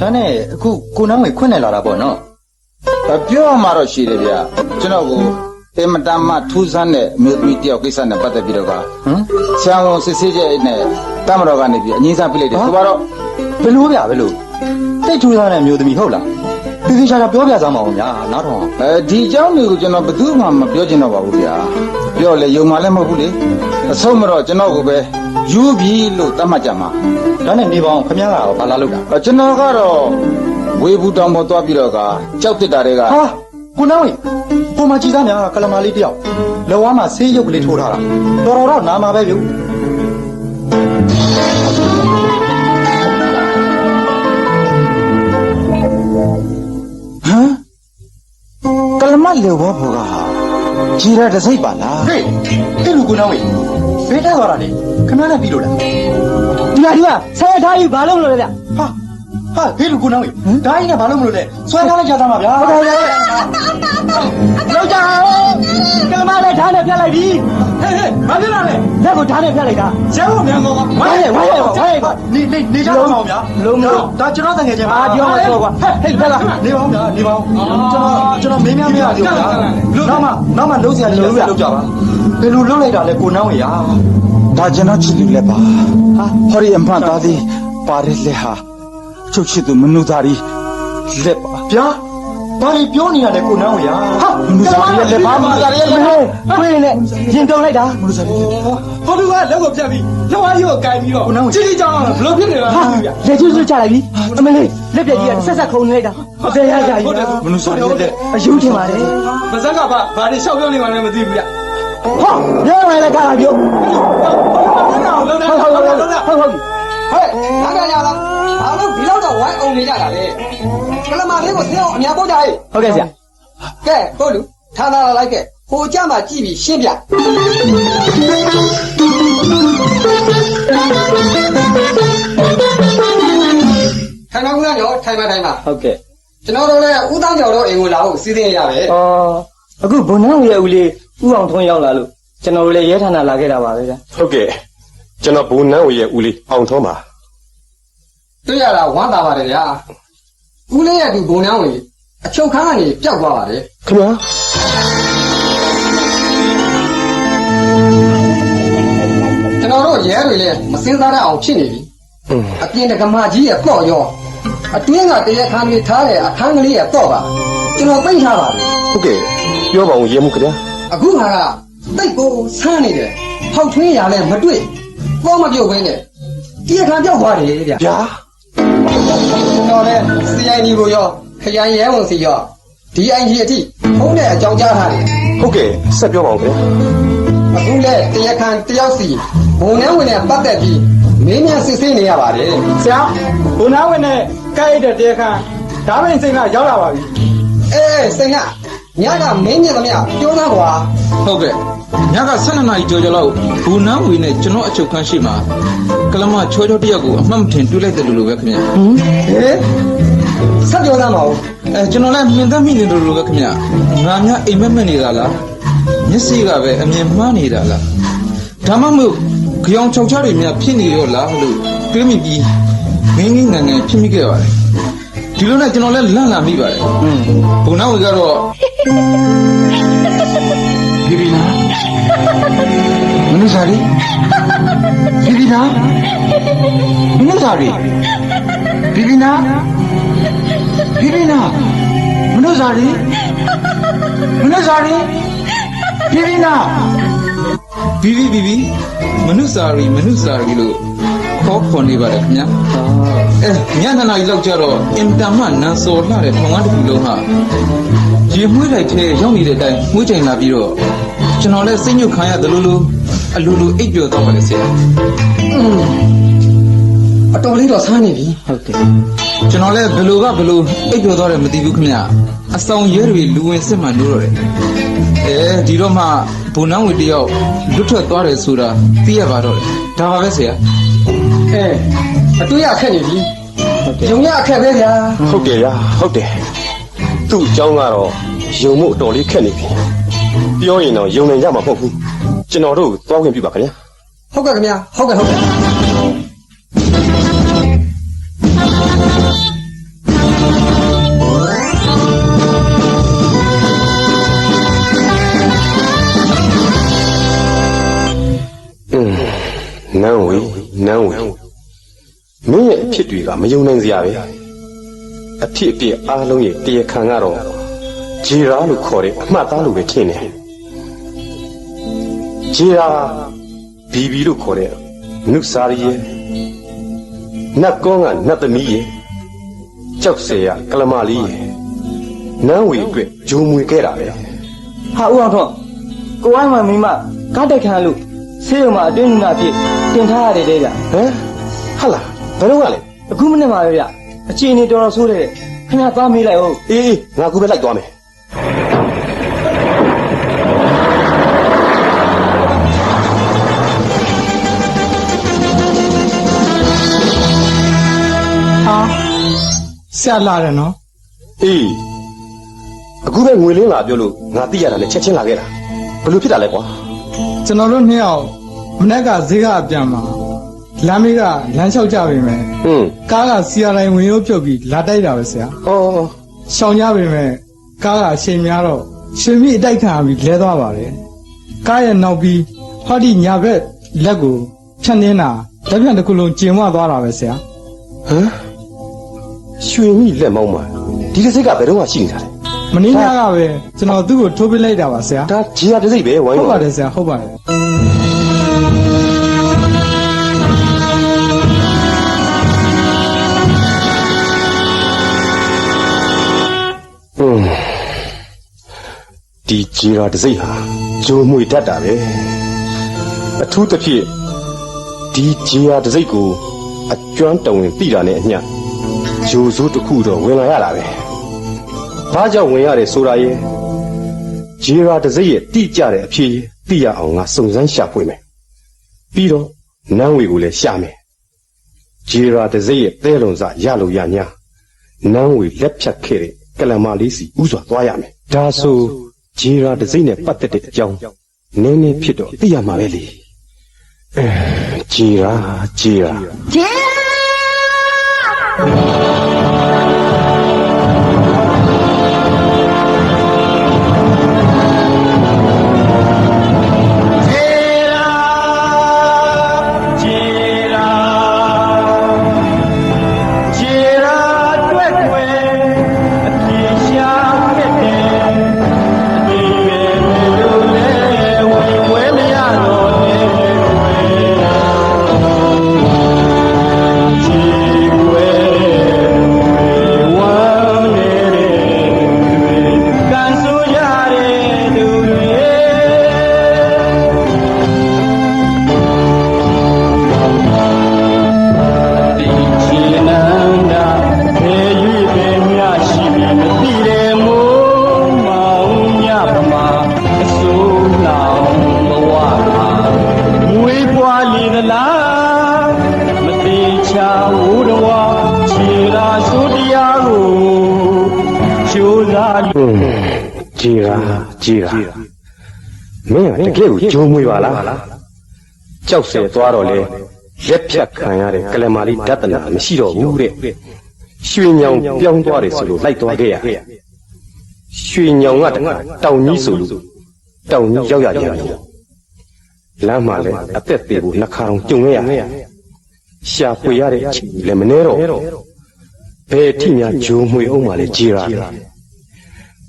ဒါနဲ့အခုကိုနန်းဝင်ခွင့်နဲ့လာတာပေါ့နော်အပြောရမှာတော့ရှိတယ်ဗျကျွန်တော်ကိုအင်မတန်မှထူးဆန်းတဲ့အမျိုးသမီးတယောက်ကိစ္စနဲ့ပတ်သက်ပြီးတော့ကဟမ်ဆရာဝန်စစ်ဆေးချက်နဲ့တမတော်ကနေပြီးအငြင်းစားပြလိုက်တယ်ဆိုတော့ဘယ်လိုဗျဘယ်လိုတိတ်ထူးသားတဲ့မျိုးသမီးဟုတ်လား ဒီဒီချာချာပြောပြစမ်းပါဦးညာနားထောင်အောင်အဲဒီအကြောင်းတွေကိုကျွန်တော်ဘယ်သူမှမပြောချင်တော့ပါဘူးဗျာပြောလေယုံမှလည်းမဟုတ်ဘူးလေအဆုံးမတော့ကျွန်တော်ကိုပဲယူပြီလို့သတ်မှတ်ကြမှာဒါနဲ့နေပါအောင်ခမရကတော့ဘာလာလို့တာအဲကျွန်တော်ကတော့ဝေဘူးတောင်ပေါ်သွားပြီးတော့ကကြောက်တစ်တာတွေကဟာကိုနန်းဝင်ပုံမှန်ကြည်သားများကလမာလေးတယောက်လောဝါမှာဆေးရုပ်ကလေးထိုးထားတာတော်တော်တော့နာမှာပဲပြုဟ မလေဘောဘောကဟာကြည်ရတဲ့စိတ်ပါလားဟေးအဲ့လူကိုနန်းဝင်ဘယ်တက်သွားတာလဲခဏနဲ့ပြီးလို့လားဒီမှာဒီမှာဆရာထားကြီးဘာလုပ်လို့လဲဗျဟာ ဟာဟေးလူကိုနန်းဝင်ဒါကြီးနဲ့ဘာလို့မလို့လဲဆွဲထားလိုက်ကြသားမှာဗျာဟုတ်တယ်ဟုတ်တယ်လောက်ကြအောင်ကလမလည်းဓာတ်နဲ့ဖြတ်လိုက်ပြီဟေးဟေးဘာဖြစ်လာလဲလက်ကိုဓာတ်နဲ့ဖြတ်လိုက်တာရဲဘော်မြန်ကောဝိုင်းရဲဝိုင်းရဲဝိုင်းရဲနေနေနေကြတော့ဗျာဒါကျွန်တော်တကယ်ချင်းဟဲ့ဟဲ့ဖက်လာနေပါဦးဗျာနေပါဦးကျွန်တော်ကျွန်တော်မင်းများမရသေးဘူးဗျာနောက်မှနောက်မှလုံးစရာလေးလုပ်ကြပါဘယ်လိုလုပ်လိုက်တာလဲကိုနန်းဝင်ရာဒါကျွန်တော်ချစ်သူလက်ပါဟာဟောဒီအမှန်သားသည်ပါရစ်လက်ဟာ ချုပ်ချစ်သူမနုသားရီလက်ပါဗျာဘာလို့ပြောနေရလဲကိုနန်းဝင်ရာဟာမနုသားရီရဲ့လက်ပါမနုသားရီရဲ့လက်ပါခွေးနဲ့ရင်တုံလိုက်တာမလို့စားတယ်ဟိုလူကလက်ကိုပြတ်ပြီးလက်ဝါးကြီးကိုကင်ပြီးတော့ချီချီကြောင်ဘလို့ဖြစ်နေလဲဟာမသိဘူးဗျလက်ကျွတ်ကျွတ်ချလိုက်ပြီအမလေးလက်ပြက်ကြီးကဆက်ဆက်ခုံနေလိုက်တာအသေးရကြကြီးမနုသားရီရဲ့လက်အယူထင်ပါတယ်မစက်ကဘာဘာတွေရှောက်ပြောနေမှလည်းမသိဘူးဗျဟောရဲဝဲလည်းကားလာပြု နေကြတာလဲကလမာလေးကိုဆင်းအောင်အများပို့ကြဟဲ့ဟုတ်ကဲ့ဆရာကဲတို့လူထားသားလာလိုက်ကဲဟိုကြမှာကြည့်ပြီးရှင်းပြထိုင်ပါဦးလားရောထိုင်ပါထိုင်ပါဟုတ်ကဲ့ကျွန်တော်တို့လည်းဦးတောင်းကြော်တော့အိမ်ကိုလာဖို့စီစဉ်ရပဲအော်အခုဘုံနှောင်းရဲ့ဦးလေးဥအောင်ထွန်းရောက်လာလို့ကျွန်တော်တို့လည်းရဲဌာနလာခဲ့တာပါပဲဗျာဟုတ်ကဲ့ကျွန်တော်ဘူနန်းဝေရဲ့ဦးလေးအောင်ထုံးပါ တွေ့ရတာဝမ်းသာပါတယ်ဗျာဦးလေးရဲ့သူဘုံနှောင်းဝင်အချုပ်ခန်းကနေပျောက်သွားပါတယ်ခင်ဗျာကျွန်တော်တို့ရဲတွေလည်းမစင်းစားရအောင်ဖြစ်နေပြီอืมအပြင်တကမာကြီးရဲ့ပေါ့ရောအတွင်းကတရားခံတွေထားတဲ့အခန်းကလေးရဲ့ပေါ့ပါကျွန်တော်သိထားပါပြီဟုတ်ကဲ့ပြောပါဦးရေမှုခင်ဗျာအခုဟာကတိတ်ကိုဆန်းနေတယ်ဟောက်ထွင်းရလဲမတွေ့ပေါ့မပြုတ်ဘဲနဲ့တရားခံပြောက်သွားတယ်ဗျဗျာ ကျွန်တော်လည်း CID ကိုရောခရိုင်ရဲဝန်စီရော DIG အထိဖုန်းနဲ့အကြောင်းကြားထားတယ်ဟုတ်ကဲ့ဆက်ပြောပါဦးခင်ဗျာအခုလဲတရားခံတယောက်စီဘုံနှဲဝင်နဲ့ပတ်သက်ပြီးမင်းမြန်စစ်ဆေးနေရပါတယ်ဆရာဘုနာဝင်နဲ့ကိုက်တဲ့တရားခံဒါမင်းစိန်ကရောက်လာပါပြီအေးစိန်ကညကမင်းမြင်သမျှပြောသားကွာဟုတ်ကဲ့ညက12နာရီကျော်ကျော်လောက်ဘူနန်းဝီနဲ့ကျွန်တော်အချုပ်ခန်းရှိမှာ ကလမချောချောတယောက်ကိုအမှတ်မထင်တွေ့လိုက်တယ်လို့လို့ပဲခင်ဗျာဟေးဆက်ပြောသားမအောင်အဲကျွန်တော်လည်းမြင်သက်မိနေတယ်လို့ပဲခင်ဗျာငါများအိမ်မက်မက်နေတာလားမျက်စိကပဲအမြင်မှားနေတာလားဒါမှမဟုတ်ကြောင်ချောက်ချတွေများဖြစ်နေရောလားလို့တွေးမိပြီးငင်းငင်းငန်ငန်ဖြစ်မိခဲ့ပါတယ်ဒီလိုနဲ့ကျွန်တော်လည်းလန့်လာမိပါတယ်ဘူနန်းဝီကတော့ဘီဘီနာမနုသားရီဘီဘီနာ မနုသားရီဘီဘီနာဘီဘီနာမနုသားရီမနုသားရီဘီဘီနာဘီဘီဘီဘီမနုစာရီမနုစာရီလို့ခေါ်ခေါ်နေပါတယ်ခင်ဗျာအဲညနေနာရီလောက်ကျတော့အင်တန်မှနန်းစော်လှတဲ့ထောင်ကားတစ်ခုလုံးဟာရေမွှေးလိုက်တဲ့ရောက်နေတဲ့အတိုင်းမွှေးချိန်လာပြီးတော့ကျွန်တော်လည်းစိတ်ညစ်ခံရတယ်လို့လို့ အလိုလိုအိပ်ပျော်တော့ပါလေဆရာအတော်လေးတော့ဆန်းနေပြီဟုတ်ကဲ့ကျွန်တော်လည်းဘယ်လိုကဘယ်လိုအိပ်ပျော်တော့တယ်မသိဘူးခင်ဗျာအဆောင်ရဲတွေလူဝင်စစ်မှလို့တော့တယ်အဲဒီတော့မှဘုံနှောင်းဝေတယောက်လွတ်ထွက်သွားတယ်ဆိုတာသိရပါတော့တယ်ဒါပါပဲဆရာအဲအတွေ့ရခက်နေပြီဟုတ်ကဲ့ယုံရအခက်ပဲဗျာဟုတ်ကဲ့ရာဟုတ်တယ်သူ့အကြောင်းကတော့ယုံမှုအတော်လေးခက်နေပြီပြောရင်တော့ယုံနိုင်ကြမှာမဟုတ်ဘူး ကျွန်တော်တို့သွားဝင်ပြပါခင်ဗျာဟုတ်ကဲ့ခင်ဗျာဟုတ်ကဲ့ဟုတ်ကဲ့နန်းဝေနန်းဝေမင်းရဲ့အဖြစ်တွေကမယုံနိုင်စရာပဲအဖြစ်အပျက်အားလုံးရဲ့တရားခံကတော့ဂျီရာလို့ခေါ်တဲ့အမှတ်သားလိုပဲထင်တယ် ဂျီရာဘီဘီလို့ခေါ်တဲ့နုစာရီရဲ့နတ်ကောင်းကနတ်သမီးရဲ့ကြောက်เสียရကလမလေးရဲ့နန်းဝေအတွက်ဂျုံမွေခဲ့တာပဲ ဟာဦးအောင်ထွန်းကိုဝိုင်းမှာမိမကားတက်ခံလို့ဆေးရုံမှာအတွင်းလူနာအဖြစ်တင်ထားရတယ်တဲ့ဗျ ဟမ်ဟာလာဘယ်တော့ကလဲ အခုမနေ့မှာပဲဗျအခြေအနေတော်တော်ဆိုးတယ်ခင်ဗျာသွားမေးလိုက်ဟုတ် အေးအေးငါကူပဲလိုက်သွားမယ် ဆက်လာတယ်နော်အေးအခုပဲငွေလင်းလာပြောလို့ငါသိရတာနဲ့ချက်ချင်းလာခဲ့တာဘယ်လိုဖြစ်တာလဲကွာကျွန်တော်တို့နှစ်ယောက်မနေ့ကဈေးကအပြန်မှာလမ်းမေးကလမ်းလျှောက်ကြပြီမယ်ဟွန်းကားကစီယာတိုင်းဝင်ရိုးပြုတ်ပြီးလာတိုက်တာပဲဆရာအော်ရှောင်ကြပြီမယ်ကားကအချိန်များတော့ရှင်မိအတိုက်ခံပြီးလဲသွားပါတယ်ကားရဲ့နောက်ပြီးဟောဒီညာဘက်လက်ကိုဖြတ်နေတာလက်ပြန်တစ်ခုလုံးကျင်မသွားတာပဲဆရာဟမ် ရွှေမိလက်မောင်းမှာဒီတစ်စိတ်ကဘယ်တော့မှရှိနေတာလဲမင်းညကပဲကျွန်တော်သူ့ကိုထိုးပေးလိုက်တာပါဆရာဒါဂျီယာတစ်စိတ်ပဲဝိုင်းဟုတ်ပါပါတယ်ဆရာဟုတ်ပါတယ်ဟွန်းဒီဂျီယာတစ်စိတ်ဟာဂျုံမွေတတ်တာပဲအထူးသဖြင့်ဒီဂျီယာတစ်စိတ်ကိုအကျွမ်းတဝင်ပြည်တာနဲ့အမျှ ဂျိုစိုးတစ်ခုတော့ဝင်လာရတာပဲဘာကြောင့်ဝင်ရတယ်ဆိုတာရဲ့ဂျီယာတစ်စိတ်ရဲ့တိကျတဲ့အဖြစ်သိရအောင်ငါစုံစမ်းရှာဖွေမယ်ပြီးတော့နန်းဝေကိုလည်းရှာမယ်ဂျီယာတစ်စိတ်ရဲ့သဲလွန်စရလို့ရညာနန်းဝေလက်ဖြတ်ခဲ့တဲ့ကလမလေးစီဥစွာသွားရမယ်ဒါဆိုဂျီယာတစ်စိတ်နဲ့ပတ်သက်တဲ့အကြောင်းနည်းနည်းဖြစ်တော့သိရမှာပဲလေအဲဂျီယာဂျီယာခြေ ယာဂျီယာမင်းကတကယ်ကိုဂျုံမွေပါလားကြောက်เสียသွားတော့လေလက်ဖြတ်ခံရတဲ့ကလမလေးဒသနာမရှိတော့ဘူးတဲ့ရွှေညောင်ပြောင်းသွားတယ်ဆိုလို့လိုက်သွားခဲ့ရရွှေညောင်ကတခါတောင်ကြီးဆိုလို့တောင်ကြီးရောက်ရကြတယ်လမ်းမှာလည်းအသက်သေးကိုနှစ်ခါတော့ကြုံခဲ့ရရှာဖွေရတဲ့အချိန်ကြီးလည်းမနှဲတော့ဘယ်အထိများဂျုံမွေအောင်မှလဲဂျီရာ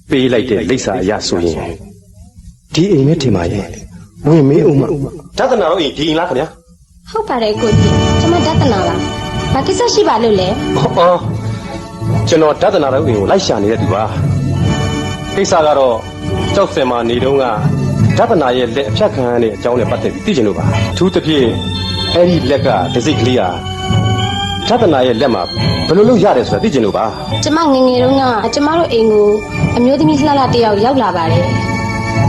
ပေးလိုက်တဲ့လိပ်စာအရဆိုရင်ဒီအိမ်နဲ့ထင်ပါရဲ့ဝင်မေးအောင်မဒသနာတော့အိမ်ဒီအိမ်လားခင်ဗျာဟုတ်ပါတယ်ကိုကြီးကျွန်မဒသနာပါဘာကိစ္စရှိပါလို့လဲအော်ကျွန်တော်ဒသနာတော့အိမ်ကိုလိုက်ရှာနေတဲ့သူပါကိစ္စကတော့ကြောက်စင်မာနေတုန်းကဒသနာရဲ့လက်အဖြတ်ခံရတဲ့အကြောင်းနဲ့ပတ်သက်ပြီးသိချင်လို့ပါအထူးသဖြင့်အဲ့ဒီလက်ကဒစိကလေးဟာ ဒသနာရဲ့လက်မှာဘယ်လိုလုပ်ရတယ်ဆိုတာသိချင်လို့ပါကျွန်မငယ်ငယ်တုန်းကကျွန်မတို့အိမ်ကိုအမျိုးသမီးလှလှတစ်ယောက်ရောက်လာပါတယ်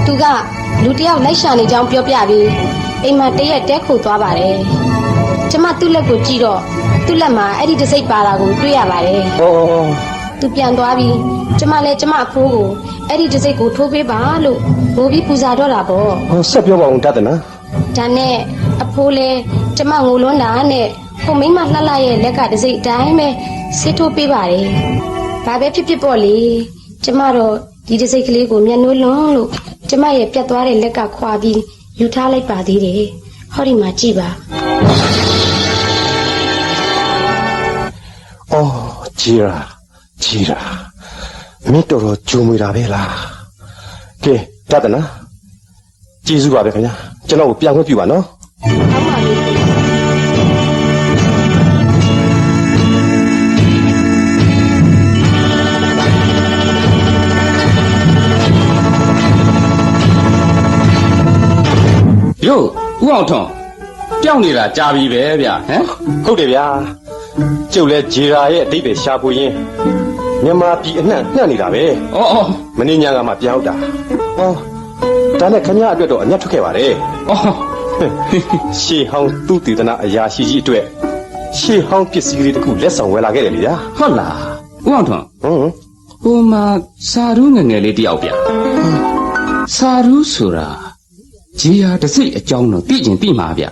သူကလူတစ်ယောက်လိုက်ရှာနေကြောင်းပြောပြပြီးအိမ်မှာတရက်တဲခုတ်သွားပါတယ်ကျွန်မသူ့လက်ကိုကြည့်တော့သူ့လက်မှာအဲ့ဒီတစိမ့်ပါတာကိုတွေ့ရပါတယ်။အော်သူပြန်သွားပြီးကျမလည်းကျမအဖိုးကိုအဲ့ဒီတစိမ့်ကိုထိုးပေးပါလို့ဘိုးပြီးပူဇာတော့တာပေါ့ဟောဆက်ပြောပါအောင်ဒသနာဒါနဲ့အဖိုးလဲကျမငိုလွန်းတာနဲ့ ဟိုမိန်းမလှလှရဲ့လက်ကတစိမ့်အတိုင်းပဲဆေးထိုးပေးပါတယ်။ဘာပဲဖြစ်ဖြစ်ပေါ့လေကျမတော့ဒီတစိမ့်ကလေးကိုမျက်နှိုးလွန်းလို့ကျမရဲ့ပြတ်သွားတဲ့လက်ကခွာပြီးယူထားလိုက်ပါသေးတယ်။ဟောဒီမှာကြည်ပါအော်ဂျီရာဂျီရာမင်းတော်တော်ကြုံမွေတာပဲလားကဲတတ်တယ်နော်ကျေးဇူးပါပဲခင်ဗျာကျွန်တော်ကိုပြန်ခွင့်ပြုပါနော်ဟုတ်ပါပြီ ယို့ဥအောင်ထွန်းကြောက်နေတာကြာပြီပဲဗျဟမ်ဟုတ်တယ်ဗျာကျုပ်လဲဂျီရာရဲ့အတိတ်ပဲရှာဖွေရင်းမြန်မာပြည်အနှံ့နှံ့နေတာပဲအော်အော်မင်းညံကမှပြန်ဟုတ်တာဟောဒါနဲ့ခင်ဗျားအတွက်တော့အမျက်ထွက်ခဲ့ပါတယ်အော်ရှေးဟောင်းသူတည်တနာအရာရှိကြီးအတွက်ရှေးဟောင်းပစ္စည်းကလေးတစ်ခုလက်ဆောင်ဝယ်လာခဲ့တယ်လေဗျာဟုတ်လားဥအောင်ထွန်းဟွန်းဟိုမှာစာရူးငယ်ငယ်လေးတယောက်ဗျစာရူးဆိုတာ ဂျီယာတစ်စိတ်အကြောင်းတော့သိကျင်သိမှာဗျ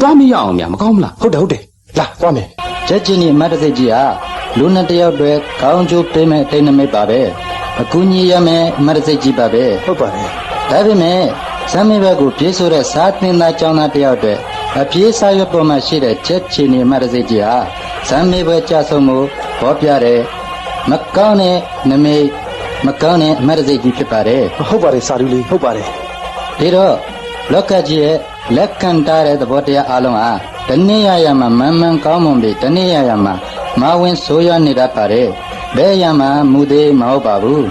သွားမရအောင်ဗျမကောင်းဘူးလားဟုတ်တယ်ဟုတ်တယ်လာသွားမယ်ချက်ချင်းဒီမတ်တစိတ်ကြီးဟာလူနှစ်တယောက်တည်းကောင်းကျိုးပေးမဲ့အိမ်နမိတ်ပါပဲအကူကြီးရမယ်မတ်တစိတ်ကြီးပါပဲဟုတ်ပါတယ်ဒါပေမဲ့ဇမ်းမေဘက်ကိုပြေးဆိုတဲ့စားသင်သားကျောင်းသားတယောက်တည်းအပြေးစားရွက်ပေါ်မှာရှိတဲ့ချက်ချင်းဒီမတ်တစိတ်ကြီးဟာဇမ်းမေဘက်ကြဆုံးမှုဘောပြတဲ့မကောင်းတဲ့နမိတ်မကောင်းတဲ့မတ်တစိတ်ကြီးဖြစ်ပါတယ်ဟုတ်ပါတယ်စာရီလေးဟုတ်ပါတယ် ဒီတော့လောကကြီးရဲ့လက်ခံထားတဲ့သဘောတရားအလုံးဟာတနည်းရရမှာမန်မှန်ကောင်းမွန်ပြီးတနည်းရရမှာမဝင်ဆိုးရနေတတ်ပါတယ်ဘယ်ရမှာမူသေးမဟုတ်ပါဘူး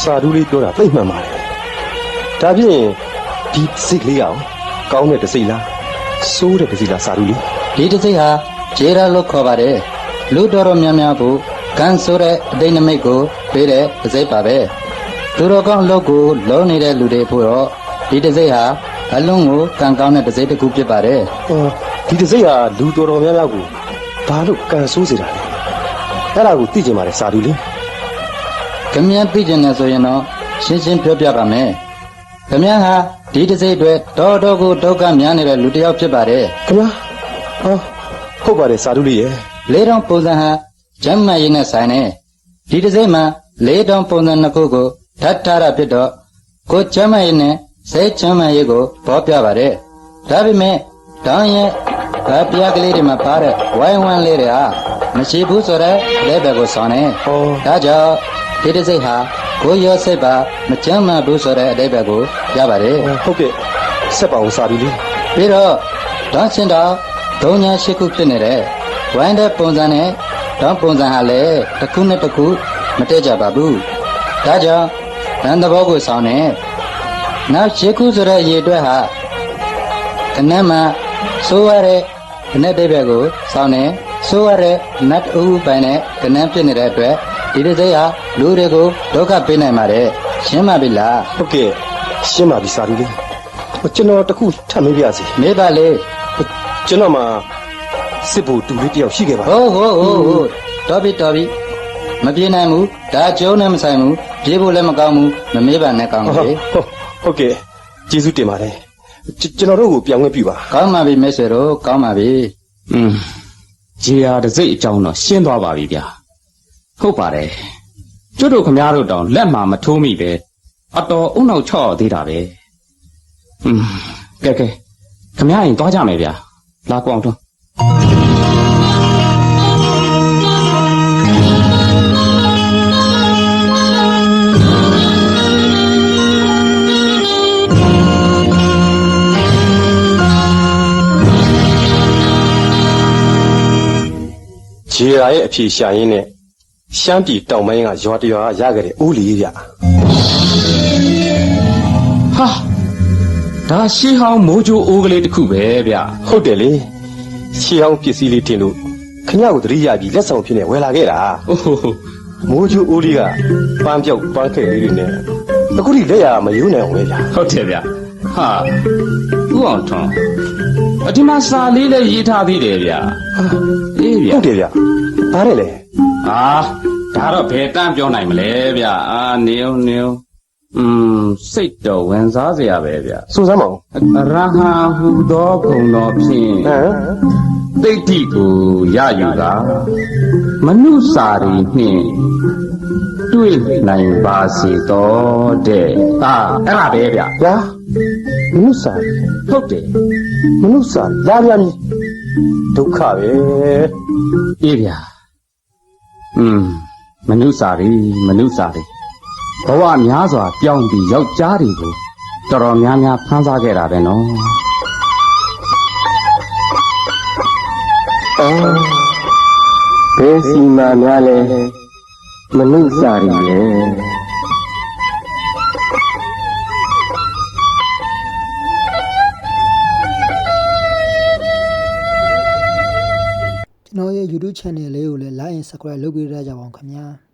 စာရူးလေးပြောတာသိမှန်ပါတယ်ဒါဖြင့်ဒီစိတ်လေးအောင်ကောင်းတဲ့တစ်စိတ်လားစိုးတဲ့တစ်စိတ်လားစာရူးလေးဒီတစ်စိတ်ဟာဂျေရာလို့ခေါ်ပါတယ်လူတော်တော်များများကိုကန်ဆိုတဲ့အတိတ်နမိတ်ကိုပေးတဲ့တစ်စိတ်ပါပဲသူတော်ကောင်းအလုပ်ကိုလုံးနေတဲ့လူတွေဖို့တော့ ဒီတစ်စိတ်ဟာအလုံးကိုကံကောင်းတဲ့တစ်စိတ်တစ်ခုဖြစ်ပါတယ်အော်ဒီတစ်စိတ်ဟာလူတော်တော်များများကိုဘာလို့ကန်ဆိုးစေတာလဲအဲ့ဒါကိုသိချင်ပါတယ်စာရူးလေးခမည်းသိကျင်တယ်ဆိုရင်တော့ရှင်းရှင်းပြောပြပါမယ်ခမည်းဟာဒီတစ်စိတ်အတွက်တော်တော်ကိုဒုက္ခများနေတဲ့လူတစ်ယောက်ဖြစ်ပါတယ်ခင်ဗျာဟောဟုတ်ပါတယ်စာရူးလေးရဲ့လေးတောင်ပုံစံဟာဂျမ်းမတ်ရင်းနဲ့ဆိုင်နေဒီတစ်စိတ်မှာလေးတောင်ပုံစံနှစ်ခုကိုဓာတ်ထားတာဖြစ်တော့ကိုဂျမ်းမတ်ရင်းနဲ့ စိတ်ဂျမ်းမတ်ရင်းကိုပေါ်ပြပါတယ်ဒါပေမဲ့တောင်းရဲ့ဗာပြားကလေးတွေမှာပါတဲ့ဝိုင်းဝန်းလေးတွေဟာမရှိဘူးဆိုတော့လက်ဘက်ကိုဆောင်းနေဟောဒါကြောင့်ဒီတစ်စိတ်ဟာကိုရောစိတ်ပါမကြမ်းမှန်ဘူးဆိုတဲ့အတိတ်ဘက်ကိုရပါတယ်ဟုတ်ကဲ့ဆက်ပါအောင်စာရူးလေးပြီးတော့ဒေါင်းချင်းတော်ဒုံညာရှိခုဖြစ်နေတဲ့ဝိုင်းတဲ့ပုံစံနဲ့ဒေါင်းပုံစံဟာလည်းတစ်ခုနဲ့တစ်ခုမတည့်ကြပါဘူးဒါကြောင့်ဗန်သဘောကိုဆောင်းနေ နောက်ရှိခုဆိုတဲ့အရေးအတွက်ဟာခဏမှဆိုးရတဲ့ခဏတိတ်ဘက်ကိုဆောင်းနေဆိုးရတဲ့နတ်အူပိုင်နဲ့ခဏဖြစ်နေတဲ့အတွက်ဒီတစ်စိတ်ဟာလူတွေကိုဒုက္ခပေးနိုင်ပါတယ်ရှင်းပါပြီလားဟုတ်ကဲ့ရှင်းပါပြီစာရူးလေးဟိုကျွန်တော်တစ်ခုထပ်မေးပြစီမေးပါလေဟိုကျွန်တော်မှာစစ်ဘူတူလေးတယောက်ရှိခဲ့ပါဟိုးဟိုးဟိုးဟိုးတော်ပြီတော်ပြီမပြေနိုင်ဘူးဒါကျုံးနဲ့မဆိုင်ဘူး ပြေးဖို့လည်းမကောင်းဘူးမမေးပါနဲ့ကောင်း ဟုတ် လေ ဟုတ်ဟုတ်ကဲ့ကျေးဇူးတင်ပါတယ်ကျွန်ကျွန်တော်တို့ကိုပြောင်းခွင့်ပြုပါ ကောင်းပါပြီမိတ်ဆွေတို့ကောင်းပါပြီ อืมဂျီယာတစ်စိတ်အကြောင်းတော့ရှင်းသွားပါပြီဗျဟုတ်ပါတယ်ကျွတ်တို့ခမားတို့တောင်လက်မှာမထိုးမိပဲအတော်အုံနောက်ချော့သေးတာပဲอืมကဲကဲခမားရင်သွားကြမယ်ဗျလာကွအောင်ထွ န်းဂျေရာရဲ့အဖြေရှာရင်းနဲ့ရှမ်းပြည်တောင်ပိုင်းကရွာတရွာကရခဲ့တဲ့ဦးလီဗျဟာဒါရှေးဟောင်းမိုးကြိုးအိုးကလေးတစ်ခုပဲဗျဟုတ်တယ်လေရှေးဟောင်းပစ္စည်းလေးတင်လို့ခမရကိုတတိယပြီးလက်ဆောင်ဖြစ်နေဝယ်လာခဲ့တာအိုးဟိုဟိုမိုးကျူဦးလေးကပန်းပြောက်ပန်းခဲ့လေးတွေနဲ့အခုထိလက်ရမယုံနိုင်အောင်ပဲဗျာဟုတ်တယ်ဗျဟာဥအောင်ထွန်း အဒီမှာစာလေးလည်းရေးထားသေးတယ်ဗျအေးဗျ ဟုတ်တယ်ဗျဘာလဲလဲ အာဒါတော့ဘယ်တမ်းပြောနိုင်မလဲဗျအာနေအောင်နေအောင်อืมစိတ်တော်ဝင်စားเสียပဲဗျ စူစမ်းမအောင် အရဟံဟူသောဘုံတော်ဖြင့် ဟမ် တိဋ္ဌိကိုရယူတာမနုစာရီနှင့် တွေ့နိုင်ပါစေတော့တဲ့အာအဲ့ဒါပဲဗျဗျာမနုစာရီဟုတ်တယ်မနုစာရီလာပြန်ပြီဒုက္ခပဲအေးဗျာอืมမနုစာရီမနုစာရီဘဝများစွာပြောင်းပြီးယောက်ျားတွေကိုတော်တော်များများဖမ်းစားခဲ့တာပဲနော်အော်ဘယ်စီမာများလဲ မနုစာရီရဲ့ကျွန်တော်ရဲ့ YouTube channel လေးကိုလည်း like and subscribe လုပ်ပေးကြကြပါအောင်ခင်ဗျာ။